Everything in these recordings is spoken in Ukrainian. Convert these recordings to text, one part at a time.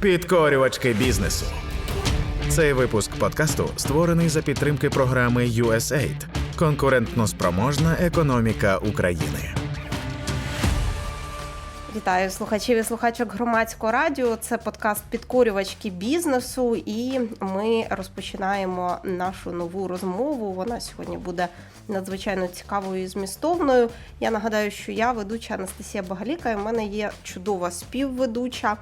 Підкорювачки бізнесу. Цей випуск подкасту створений за підтримки програми USAID Конкурентно спроможна економіка України. Вітаю слухачів і слухачок громадського радіо. Це подкаст Підкорювачки бізнесу, і ми розпочинаємо нашу нову розмову. Вона сьогодні буде надзвичайно цікавою і змістовною. Я нагадаю, що я ведуча Анастасія Багаліка. і в мене є чудова співведуча.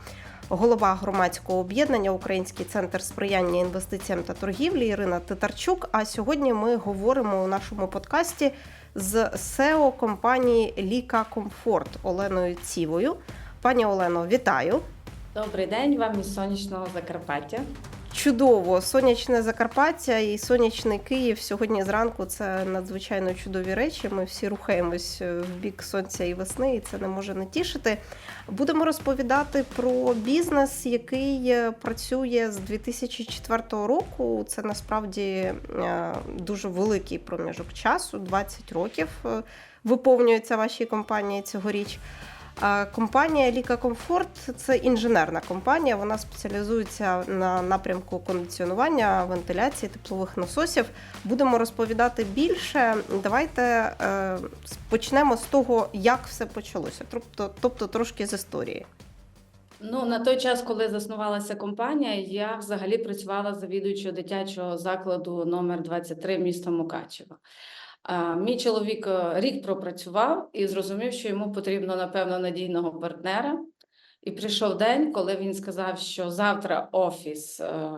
Голова громадського об'єднання Український центр сприяння інвестиціям та торгівлі Ірина Титарчук. А сьогодні ми говоримо у нашому подкасті з СЕО компанії Ліка Комфорт Оленою Цівою. Пані Олено, вітаю! Добрий день вам із сонячного Закарпаття. Чудово, сонячне Закарпаття і сонячний Київ сьогодні зранку це надзвичайно чудові речі. Ми всі рухаємось в бік сонця і весни, і це не може не тішити. Будемо розповідати про бізнес, який е, працює з 2004 року. Це насправді е, дуже великий проміжок часу 20 років е, виповнюється вашій компанії цьогоріч. Компанія Ліка Комфорт це інженерна компанія. Вона спеціалізується на напрямку кондиціонування, вентиляції теплових насосів. Будемо розповідати більше. Давайте е, почнемо з того, як все почалося. Тобто, тобто трошки з історії. Ну на той час, коли заснувалася компанія, я взагалі працювала завідуючою дитячого закладу номер 23 міста Мукачево. Мій чоловік е, рік пропрацював і зрозумів, що йому потрібно, напевно, надійного партнера. І прийшов день, коли він сказав, що завтра офіс е,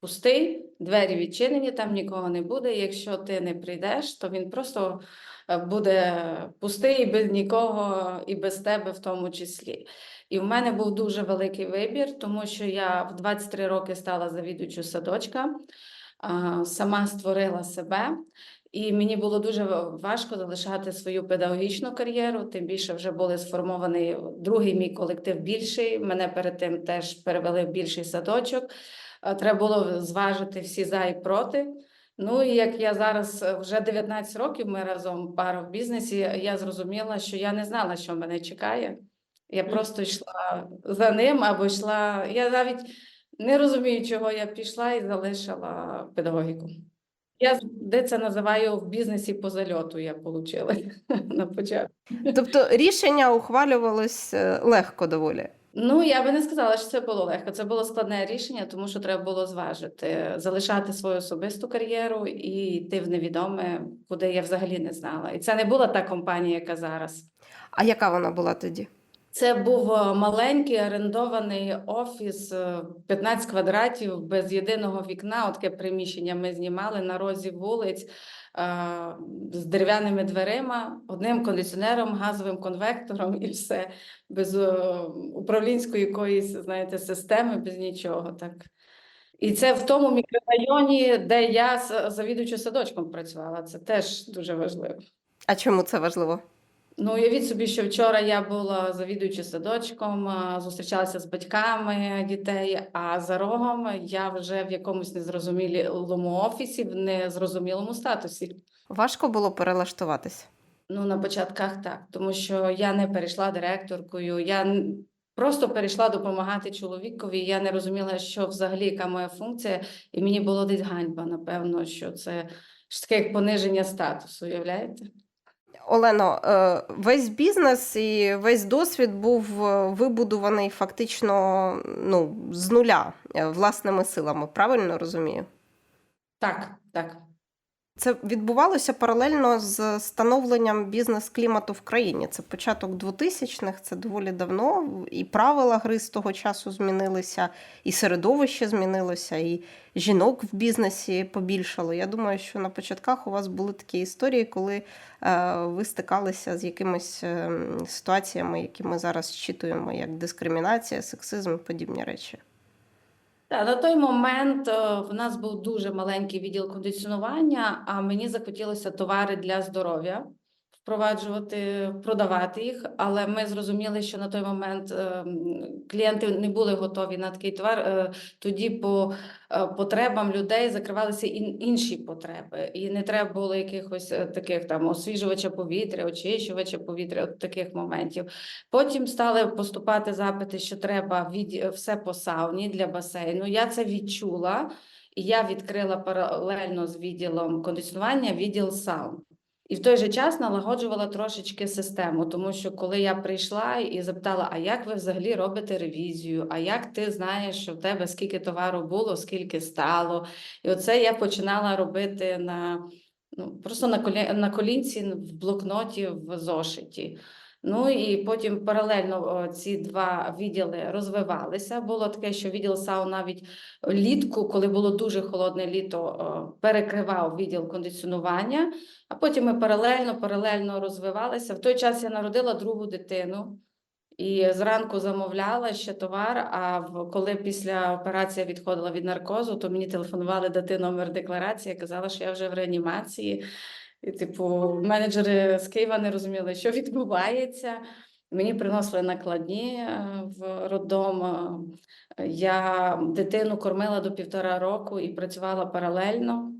пустий, двері відчинені, там нікого не буде. Якщо ти не прийдеш, то він просто е, буде пустий і без нікого, і без тебе в тому числі. І в мене був дуже великий вибір, тому що я в 23 роки стала завідувачою садочка, сама створила себе. І мені було дуже важко залишати свою педагогічну кар'єру. Тим більше вже були сформований другий мій колектив більший. Мене перед тим теж перевели в більший садочок. Е, Треба було зважити всі за і проти. Ну і як я зараз е, вже 19 років, ми разом пара в бізнесі. Я зрозуміла, що я не знала, що мене чекає. Я просто йшла за ним або йшла. Я навіть не розумію, чого я пішла і залишила педагогіку. Я де це називаю в бізнесі по зальоту. Я отримала на початку. Тобто рішення ухвалювалось е, легко доволі. Ну я би не сказала, що це було легко. Це було складне рішення, тому що треба було зважити, залишати свою особисту кар'єру і йти в невідоме, куди я взагалі не знала. І це не була та компанія, яка зараз. А яка вона була тоді? Це був е, маленький орендований офіс, е, 15 квадратів без єдиного вікна. От приміщення ми знімали на розі вулиць е, з дерев'яними дверима, одним кондиціонером, газовим конвектором і все без е, управлінської якоїсь, знаєте, системи, без нічого. Так. І це в тому мікрорайоні, де я завідуючи садочком працювала. Це теж дуже важливо. А чому це важливо? Ну, уявіть собі, що вчора я була завідуючи садочком, зустрічалася з батьками дітей, а за рогом я вже в якомусь незрозумілому офісі, в незрозумілому статусі. Важко було перелаштуватись. Ну, на початках так, тому що я не перейшла директоркою, я просто перейшла допомагати чоловікові. Я не розуміла, що взагалі яка моя функція, і мені було десь ганьба, напевно, що це ж таке як пониження статусу, уявляєте? Олено, е, весь бізнес і весь досвід був вибудуваний вибудований фактично ну, з нуля е, власними силами. Правильно розумію? Так, так. Це відбувалося паралельно з становленням бізнес-клімату в країні. Це початок 2000-х, це доволі давно. І правила гри з того часу змінилися, і середовище змінилося, і жінок в бізнесі побільшало. Я думаю, що на початках у вас були такі історії, коли е, ви стикалися з якимись е, ситуаціями, які ми зараз зчитуємо, як дискримінація, сексизм і подібні речі. Так, на той момент е, в нас був дуже маленький відділ кондиціонування, а мені захотілося товари для здоров'я. Впроваджувати, продавати їх, але ми зрозуміли, що на той момент ем, клієнти не були готові на такий товар. Е, Тоді по е, потребам людей закривалися інші потреби, і не треба було якихось е, таких там освіжувача повітря, очищувача повітря, от таких моментів. Потім стали поступати запити, що треба від все по сауні для басейну. Я це відчула, і я відкрила паралельно з відділом кондиціонування відділ саун. І в той же час налагоджувала трошечки систему, тому що коли я прийшла і запитала, а як ви взагалі робите ревізію? А як ти знаєш, що в тебе скільки товару було, скільки стало? І оце я починала робити на ну просто на колі, на колінці в блокноті в зошиті. Ну і потім паралельно ці два відділи розвивалися. Було таке, що відділ САУ навіть літку, коли було дуже холодне літо, перекривав відділ кондиціонування. А потім ми паралельно, паралельно розвивалися. В той час я народила другу дитину і зранку замовляла ще товар. А коли після операції відходила від наркозу, то мені телефонували дати номер декларації, казала, що я вже в реанімації. І, типу, менеджери з Києва не розуміли, що відбувається. Мені приносили накладні е, в роддом. Я дитину кормила до півтора року і працювала паралельно.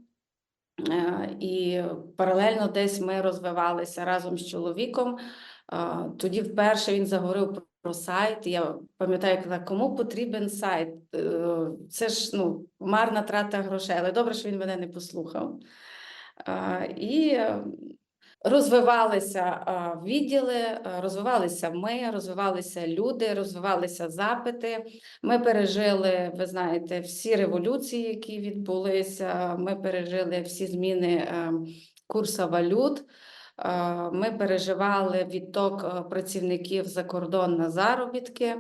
Е, І паралельно десь ми розвивалися разом з чоловіком. Е, Тоді вперше він заговорив про- сайт. Я пам'ятаю, казала, кому потрібен сайт? Це ж ну, марна трата грошей, але добре, що він мене не послухав. Е, І е, розвивалися е, відділи, розвивалися ми, розвивалися люди, розвивалися запити. Ми пережили, ви знаєте, всі революції, які відбулися. Ми пережили всі зміни курсу валют. Ми переживали відток працівників за кордон на заробітки.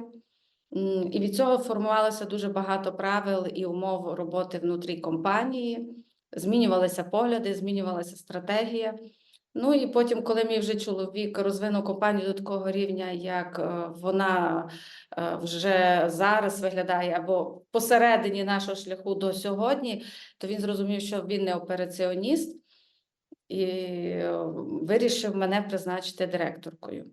І від цього формувалося дуже багато правил і умов роботи внутрі компанії. Змінювалися погляди, змінювалася стратегія. Ну і потім, коли мій вже чоловік розвинув компанію до такого рівня, як е, вона е, вже зараз виглядає, або посередині нашого шляху до сьогодні, то він зрозумів, що він не операціоніст і е, вирішив мене призначити директоркою.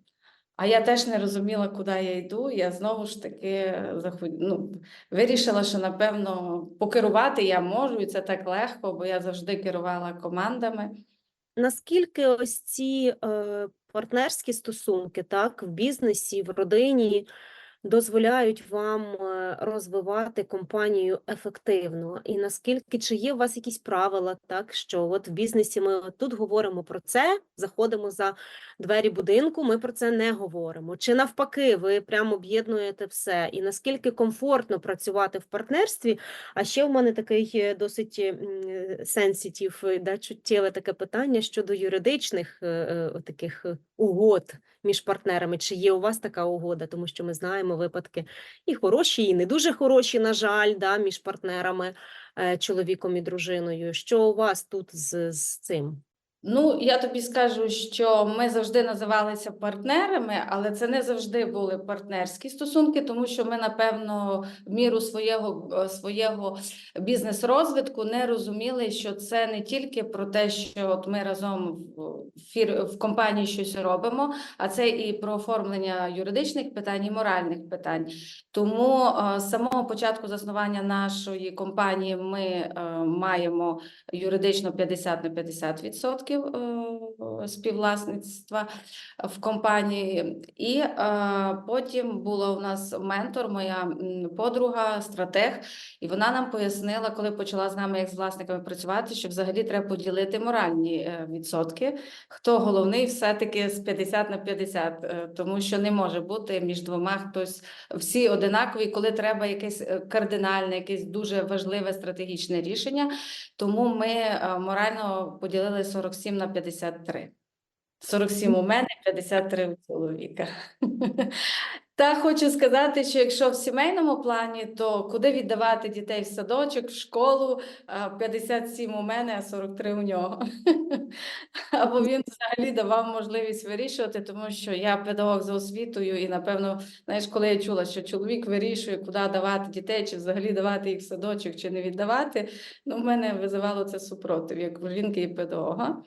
А я теж не розуміла, куди я йду. Я знову ж таки ну, вирішила, що напевно покерувати я можу, і це так легко, бо я завжди керувала командами. Наскільки ось ці е, партнерські стосунки, так, в бізнесі, в родині дозволяють вам е, розвивати компанію ефективно? І наскільки чи є у вас якісь правила, так, що от в бізнесі ми тут говоримо про це, заходимо за двері будинку, ми про це не говоримо. Чи навпаки, ви прямо об'єднуєте все? І наскільки комфортно працювати в партнерстві? А ще в мене такий е, досить сенситів, да, чуттєве таке питання щодо юридичних е, е, таких е, угод між партнерами. Чи є у вас така угода? Тому що ми знаємо випадки і хороші, і не дуже хороші, на жаль, да, між партнерами, е, чоловіком і дружиною. Що у вас тут з, з цим? Ну, я тобі скажу, що ми завжди називалися партнерами, але це не завжди були партнерські стосунки, тому що ми, напевно, в міру свого, е, свого бізнес-розвитку не розуміли, що це не тільки про те, що от ми разом в, фір, в компанії щось робимо, а це і про оформлення юридичних питань і моральних питань. Тому е, з самого початку заснування нашої компанії ми е, маємо юридично 50 на 50 відсотків е, співвласництва в компанії. І е, потім була у нас ментор, моя подруга, стратег, і вона нам пояснила, коли почала з нами як з власниками працювати, що взагалі треба поділити моральні е, відсотки. Хто головний, все-таки з 50 на 50, е, тому що не може бути між двома хтось всі одинакові, коли треба якесь кардинальне, якесь дуже важливе стратегічне рішення. Тому ми морально поділили 47 на 53. 47 у мене, 53 у чоловіка. Та хочу сказати, що якщо в сімейному плані, то куди віддавати дітей в садочок, в школу, 57 у мене, а 43 у нього. Або він взагалі давав можливість вирішувати, тому що я педагог за освітою, і напевно, знаєш, коли я чула, що чоловік вирішує, куди давати дітей, чи взагалі давати їх в садочок, чи не віддавати, ну, в мене визивало це супротив, як жінки і педагога.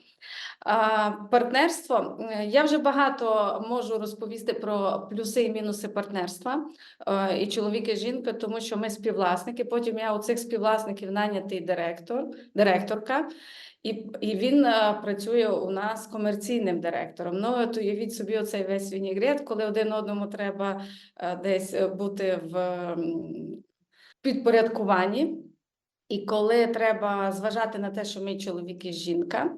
Партнерство. Е, Я вже багато можу розповісти про плюси і мінуси партнерства е, і чоловік і жінка, тому що ми співвласники. Потім я у цих співвласників нанятий директор, директорка. І, і він е, працює у нас комерційним директором. Ну, от уявіть собі оцей весь вінігрет, коли один одному треба десь бути в підпорядкуванні, і коли треба зважати на те, що ми чоловік і жінка,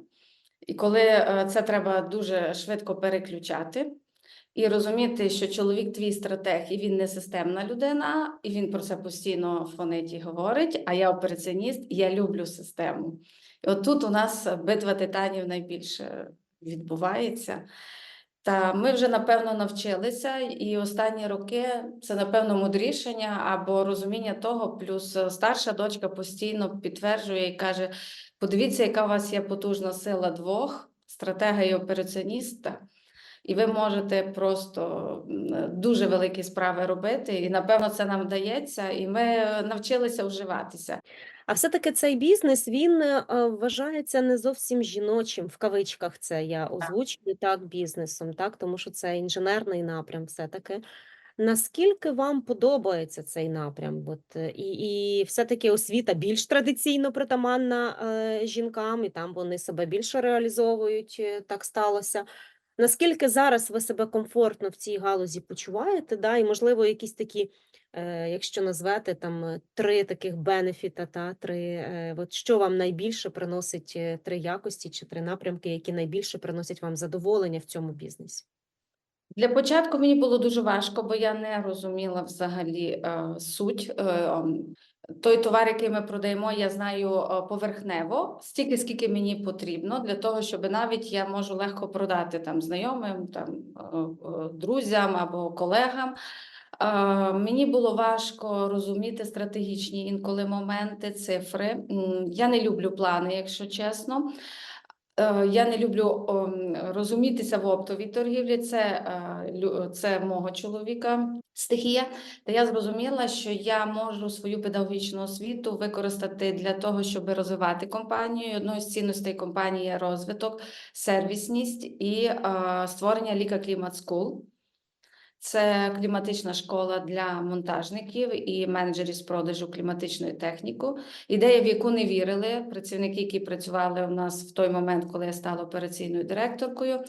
і коли е, це треба дуже швидко переключати. І розуміти, що чоловік твій стратег, і він не системна людина, і він про це постійно фонить і говорить. А я операціоніст, і я люблю систему. І тут у нас битва титанів найбільше відбувається. Та ми вже напевно навчилися, і останні роки це напевно мудрішення або розуміння того. Плюс старша дочка постійно підтверджує і каже: подивіться, яка у вас є потужна сила двох, стратега і операціоніста. І ви можете просто дуже великі справи робити, і напевно це нам вдається, і ми е, навчилися вживатися. А все-таки цей бізнес він е, вважається не зовсім жіночим, в кавичках це я озвучую так бізнесом, так, тому що це інженерний напрям все-таки. Наскільки вам подобається цей напрям? От, е, і, і все-таки освіта більш традиційно притаманна е, жінкам, і там вони себе більше реалізовують, е, так сталося. Наскільки зараз ви себе комфортно в цій галузі почуваєте? Да? І, можливо, якісь такі, е, якщо назвете там е, три таких бенефіта, та три, е, от що вам найбільше приносить три якості чи три напрямки, які найбільше приносять вам задоволення в цьому бізнесі? Для початку мені було дуже важко, бо я не розуміла взагалі е, суть. Е, той товар, який ми продаємо, я знаю е, поверхнево, стільки, скільки мені потрібно, для того, щоб навіть я можу легко продати там знайомим, там е, е, друзям або колегам. Мені було важко розуміти стратегічні інколи моменти, цифри. Я не люблю плани, якщо чесно. Е, Я не люблю розумітися в оптовій торгівлі. Це, е, це мого чоловіка стихія. Та я зрозуміла, що я можу свою педагогічну освіту використати для того, щоб розвивати компанію. Одною з цінностей компанії є розвиток, сервісність і е, створення Ліка Клімат Скул. Це кліматична школа для монтажників і менеджерів з продажу кліматичної техніки. Ідея, в яку не вірили працівники, які працювали у нас в той момент, коли я стала операційною директоркою.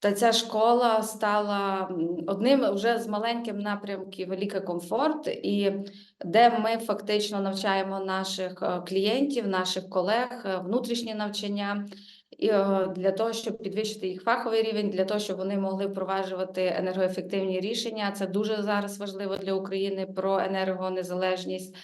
Та ця школа стала одним вже з маленьких напрямків Велика Комфорт, і де ми фактично навчаємо наших е, клієнтів, наших колег, е, внутрішнє навчання. І е, для того, щоб підвищити їх фаховий рівень, для того, щоб вони могли впроваджувати енергоефективні рішення. Це дуже зараз важливо для України про енергонезалежність.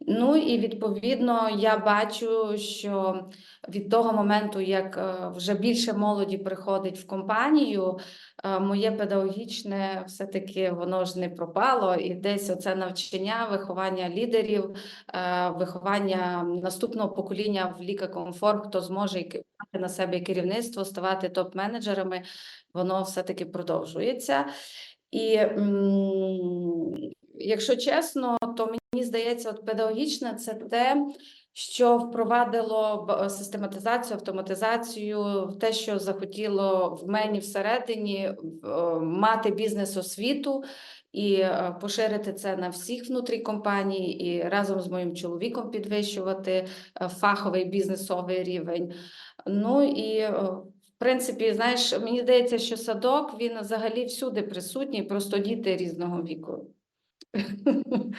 Ну і відповідно я бачу, що від того моменту, як е, вже більше молоді приходить в компанію, е, моє педагогічне все-таки воно ж не пропало, і десь оце навчання, виховання лідерів, е, виховання наступного покоління в Ліка Комфорт, хто зможе брати на себе керівництво, ставати топ-менеджерами, воно все-таки продовжується. І якщо чесно, то мені здається, от педагогічне це те, що впровадило систематизацію, автоматизацію, те, що захотіло в мені всередині е, мати бізнес-освіту і е, поширити це на всіх внутрі компанії, і разом з моїм чоловіком підвищувати е, фаховий бізнесовий рівень. Ну і е, в принципі, знаєш, мені здається, що садок він взагалі всюди присутній, просто діти різного віку.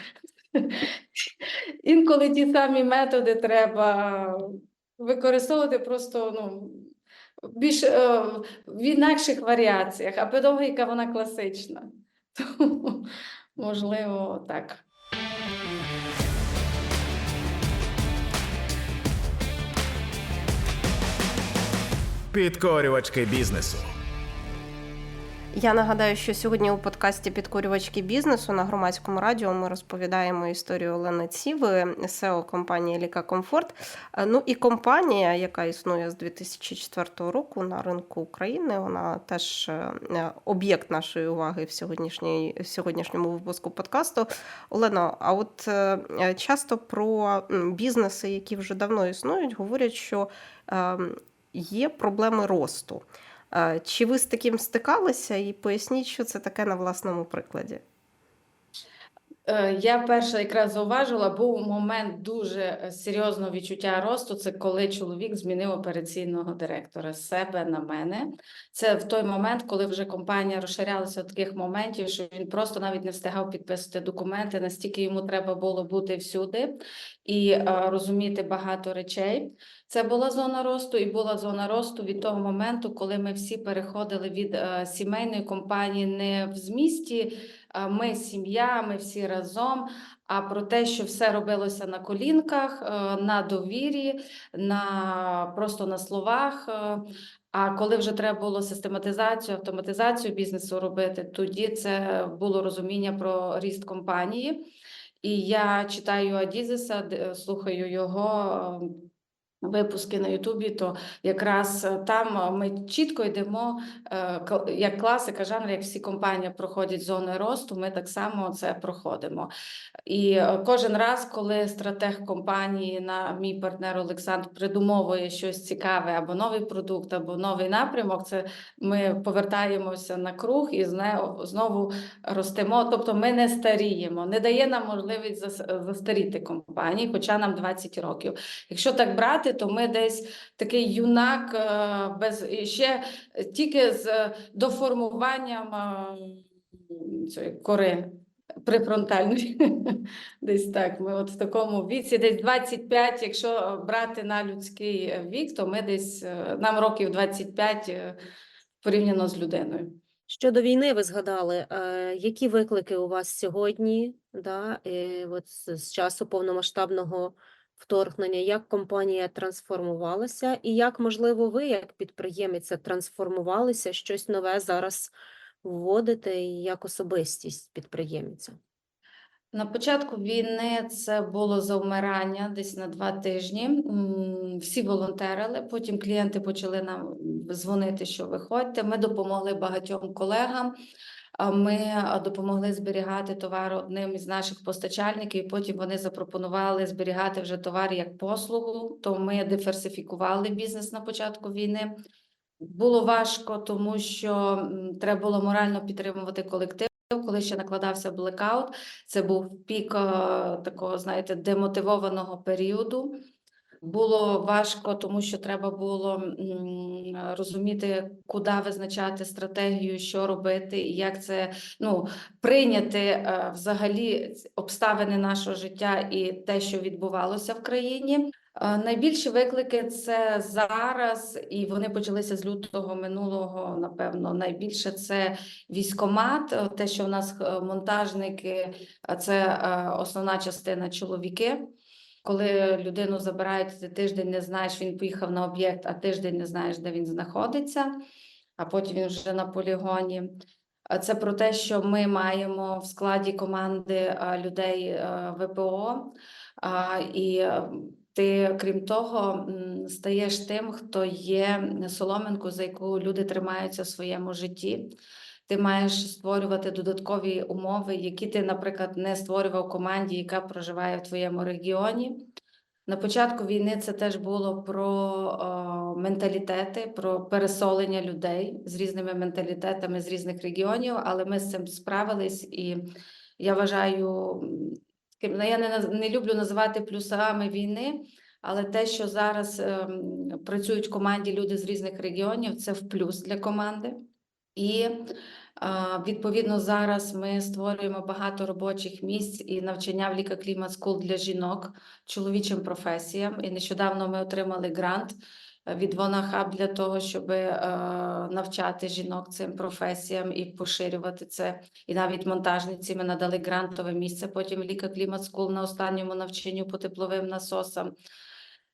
Інколи ті самі методи треба використовувати просто ну, більш е, в інакших варіаціях, а педагогіка вона класична. Тому, можливо, так. Підкорювачки бізнесу. Я нагадаю, що сьогодні у подкасті Підкорювачки бізнесу на громадському радіо ми розповідаємо історію Олени Ціви, SEO компанії Ліка Комфорт. Е, Ну і компанія, яка існує з 2004 року на ринку України, вона теж е, об'єкт нашої уваги в сьогоднішній в сьогоднішньому випуску подкасту. Олено, а от е, часто про бізнеси, які вже давно існують, говорять, що ем, є проблеми росту. Чи ви з таким стикалися? І поясніть, що це таке на власному прикладі. Е, Я перша якраз зауважила, був момент дуже е, серйозного відчуття росту. Це коли чоловік змінив операційного директора з себе на мене. Це в той момент, коли вже компанія розширялася таких моментів, що він просто навіть не встигав підписувати документи. Настільки йому треба було бути всюди і е, розуміти багато речей. Це була зона росту, і була зона росту від того моменту, коли ми всі переходили від сімейної компанії не в змісті. А Ми сім'я, ми всі разом. А про те, що все робилося на колінках, е, на довірі, на просто на словах. е, А коли вже треба було систематизацію, автоматизацію бізнесу робити, тоді це було розуміння про ріст компанії. І я читаю Адізеса, слухаю його. Випуски на Ютубі, то якраз е, там е, ми чітко йдемо, е, як класика жанру, як всі компанії проходять зони росту, ми так само це проходимо. І кожен раз, коли стратег компанії, на мій партнер Олександр придумовує щось цікаве, або новий продукт, або новий напрямок, це ми повертаємося на круг і знову ростемо. Тобто ми не старіємо, не дає нам можливість зас- застаріти компанії, хоча нам 20 років. Якщо так брати, то ми десь такий юнак е, без ще тільки з е, доформуванням е, цієї кори префронтальної. Десь так. Ми от в такому віці, десь 25, якщо брати на людський вік, то ми десь нам років 25 е, порівняно з людиною. Щодо війни, ви згадали, які виклики у вас сьогодні, да, от з часу повномасштабного вторгнення, як компанія трансформувалася, і як, можливо, ви, як підприємець, трансформувалися, щось нове зараз вводите, як особистість підприємця? На початку війни це було завмирання десь на два тижні. Всі волонтерили. Потім клієнти почали нам дзвонити, що виходьте. Ми допомогли багатьом колегам. Ми допомогли зберігати товар одним із наших постачальників. і Потім вони запропонували зберігати вже товар як послугу. То ми диверсифікували бізнес на початку війни. Було важко, тому що треба було морально підтримувати колектив. Коли ще накладався блекаут, це був пік е, такого, знаєте, демотивованого періоду. Було важко, тому що треба було розуміти, куди визначати стратегію, що робити, і як це ну, прийняти е, взагалі обставини нашого життя і те, що відбувалося в країні. Е, Найбільші виклики це зараз, і вони почалися з лютого минулого. Напевно, найбільше це військомат. е, Те, що в нас монтажники, це основна частина чоловіки. Коли людину забирають ти тиждень, не знаєш, він поїхав на об'єкт, а тиждень не знаєш, де він знаходиться, а потім він вже на полігоні. Це про те, що ми маємо в складі команди людей е, ВПО, і е, ти, крім того, стаєш тим, хто є соломинкою, за яку люди тримаються в своєму житті. Ти маєш створювати додаткові умови, які ти, наприклад, не створював команді, яка проживає в твоєму регіоні. На початку війни це теж було про о, менталітети, про пересолення людей з різними менталітетами з різних регіонів, але ми з цим справились, і я вважаю, ну, я не, не люблю називати плюсами війни, але те, що зараз ем, працюють в команді люди з різних регіонів, це в плюс для команди. І відповідно зараз ми створюємо багато робочих місць і навчання в Ліка Клімат Скул для жінок чоловічим професіям. І нещодавно ми отримали грант від Вонахаб для того, щоб е, навчати жінок цим професіям і поширювати це. І навіть монтажниці ми надали грантове місце. Потім Ліка Клімат Скул на останньому навчанню по тепловим насосам.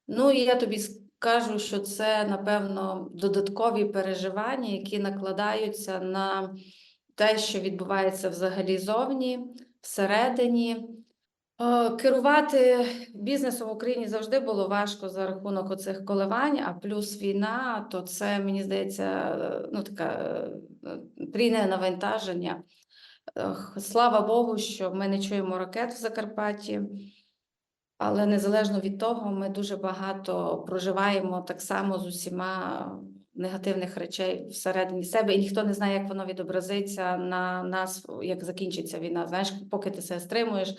Ну і я тобі скажу, що це напевно додаткові переживання, які накладаються на те, що відбувається взагалі зовні, всередині. Е, Керувати бізнесом в Україні завжди було важко за рахунок оцих коливань, а плюс війна, то це, мені здається, ну таке е, трійне навантаження. Слава Богу, що ми не чуємо ракет в Закарпатті. Але незалежно від того, ми дуже багато проживаємо так само з усіма негативних речей всередині себе, і ніхто не знає, як воно відобразиться на нас, як закінчиться війна. Знаєш, поки ти себе стримуєш,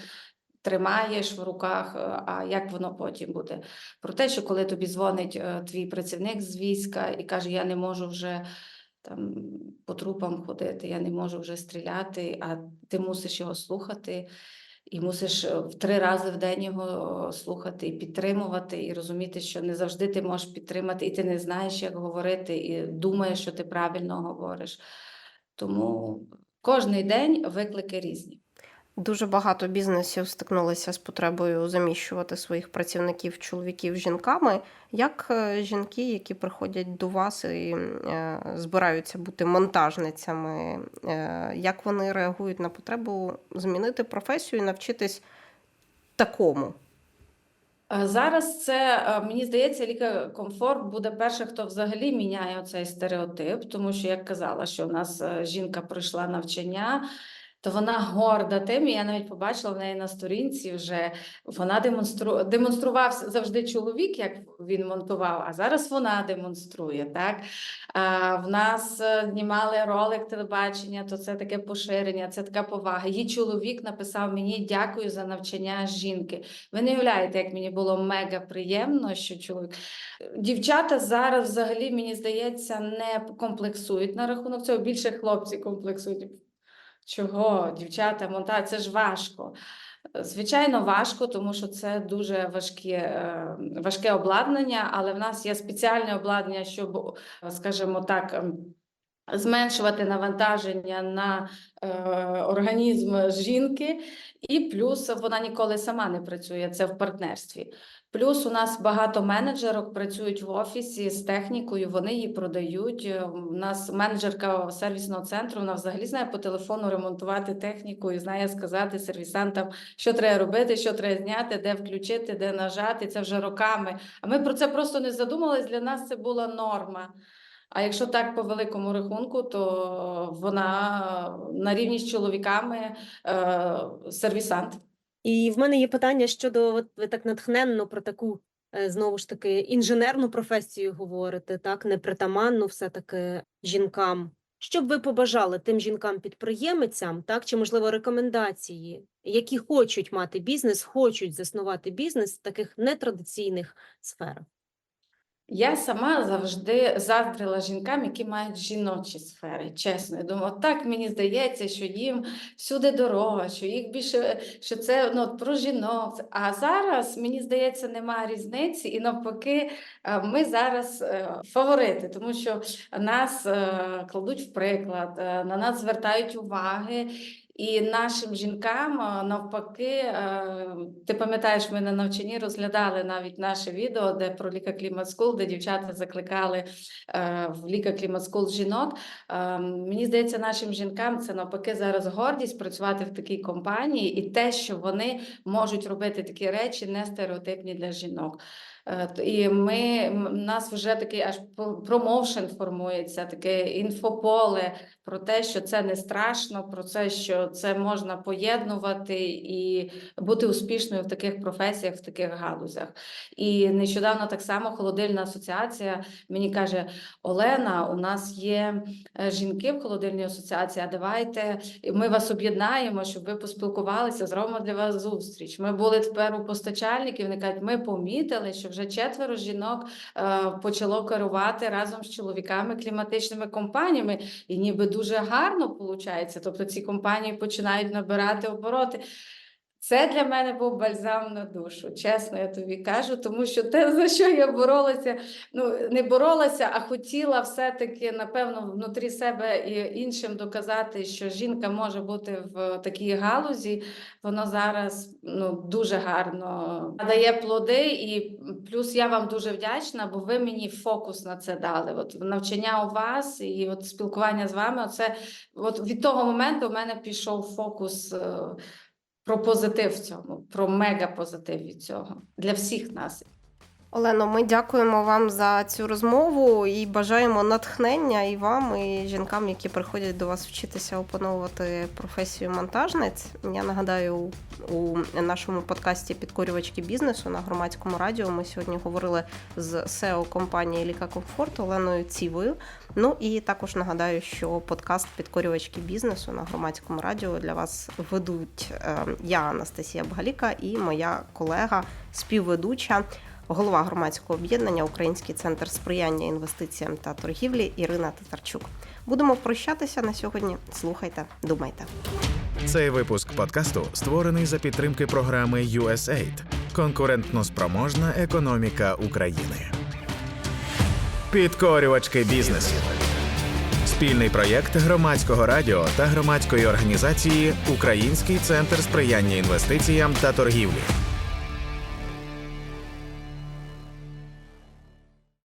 тримаєш в руках, е, а як воно потім буде. Про те, що коли тобі дзвонить е, твій працівник з війська і каже, я не можу вже там по трупам ходити, я не можу вже стріляти, а ти мусиш його слухати. І мусиш е, в три рази в день його слухати і підтримувати, і розуміти, що не завжди ти можеш підтримати, і ти не знаєш, як говорити, і думаєш, що ти правильно говориш. Тому кожний день виклики різні. Дуже багато бізнесів стикнулися з потребою заміщувати своїх працівників, чоловіків жінками. Як е, жінки, які приходять до вас і е, збираються бути монтажницями, е, як вони реагують на потребу змінити професію і навчитись такому? Зараз це, мені здається, Ліка Комфорт буде перша, хто взагалі міняє цей стереотип, тому що, як казала, що в нас жінка пройшла навчання, то вона горда тим, і я навіть побачила в неї на сторінці вже вона демонстру... демонстрував завжди чоловік, як він монтував, а зараз вона демонструє. Так? А, в нас е, знімали ролик телебачення, то це таке поширення, це така повага. Її чоловік написав мені дякую за навчання жінки. Ви не уявляєте, як мені було мега приємно, що чоловік. Дівчата зараз взагалі, мені здається, не комплексують на рахунок цього. Більше хлопці комплексують. Чого, дівчата, монта? це ж важко. Звичайно, важко, тому що це дуже важке, е, важке обладнання, але в нас є спеціальне обладнання, щоб, скажімо так, ем, зменшувати навантаження на е, організм жінки, і плюс вона ніколи сама не працює, це в партнерстві. Плюс у нас багато менеджерок працюють в офісі з технікою, вони її продають. Е, У нас менеджерка сервісного центру, вона взагалі знає по телефону ремонтувати техніку і знає сказати сервісантам, що треба робити, що треба зняти, де включити, де нажати. Це вже роками. А ми про це просто не задумались. Для нас це була норма. А якщо так по великому рахунку, то вона на рівні з чоловіками е, сервісант. І в мене є питання щодо, от ви так натхненно про таку, е, знову ж таки, інженерну професію говорите, так, непритаманну все-таки жінкам. Що б ви побажали тим жінкам-підприємицям, так, чи, можливо, рекомендації, які хочуть мати бізнес, хочуть заснувати бізнес в таких нетрадиційних сферах? Я сама завжди заздрила жінкам, які мають жіночі сфери. Чесно, я думаю, так мені здається, що їм всюди дорога, що їх більше, що це ну, про жінок. А зараз мені здається, немає різниці, і навпаки, е, ми зараз е, фаворити, тому що нас е, кладуть в приклад, на нас звертають уваги. І нашим жінкам навпаки, е, ти пам'ятаєш, ми на навчанні розглядали навіть наше відео, де про Ліка Клімат Скул, де дівчата закликали е, в Ліка Клімат Скул жінок. Е, Мені здається, нашим жінкам це навпаки зараз гордість працювати в такій компанії, і те, що вони можуть робити такі речі, не стереотипні для жінок. Е, І ми в нас вже такий аж про- промоушен формується, таке інфополе про те, що це не страшно, про те, що це можна поєднувати і бути успішною в таких професіях, в таких галузях. І нещодавно так само холодильна асоціація мені каже: Олена, у нас є е, жінки в холодильній асоціації. А давайте ми вас об'єднаємо, щоб ви поспілкувалися, зробимо для вас зустріч. Ми були тепер у постачальників. Вони кажуть, ми помітили, що вже четверо жінок е, почало керувати разом з чоловіками кліматичними компаніями, і ніби дуже гарно виходить. Тобто ці компанії починають набирати обороти. Це для мене був бальзам на душу, чесно, я тобі кажу, тому що те, за що я боролася, ну не боролася, а хотіла все-таки, напевно, внутрі себе і іншим доказати, що жінка може бути в такій галузі, воно зараз ну, дуже гарно дає плоди. І плюс я вам дуже вдячна, бо ви мені фокус на це дали. От навчання у вас і от спілкування з вами, оце от від того моменту в мене пішов фокус. Про позитив в цьому, про мега позитив від цього для всіх нас. Олено, ми дякуємо вам за цю розмову і бажаємо натхнення і вам, і жінкам, які приходять до вас вчитися опановувати професію монтажниць. Я нагадаю, у нашому подкасті Підкорювачки бізнесу на громадському радіо ми сьогодні говорили з SEO компанії Ліка Комфорт Оленою Цівою. Ну і також нагадаю, що подкаст Підкорювачки бізнесу на громадському радіо для вас ведуть е, я, Анастасія Бгаліка, і моя колега, співведуча голова громадського об'єднання Український центр сприяння інвестиціям та торгівлі Ірина Татарчук. Будемо прощатися на сьогодні. Слухайте, думайте. Цей випуск подкасту створений за підтримки програми USAID Конкурентно спроможна економіка України. Підкорювачки бізнесу. Спільний проєкт громадського радіо та громадської організації Український центр сприяння інвестиціям та торгівлі.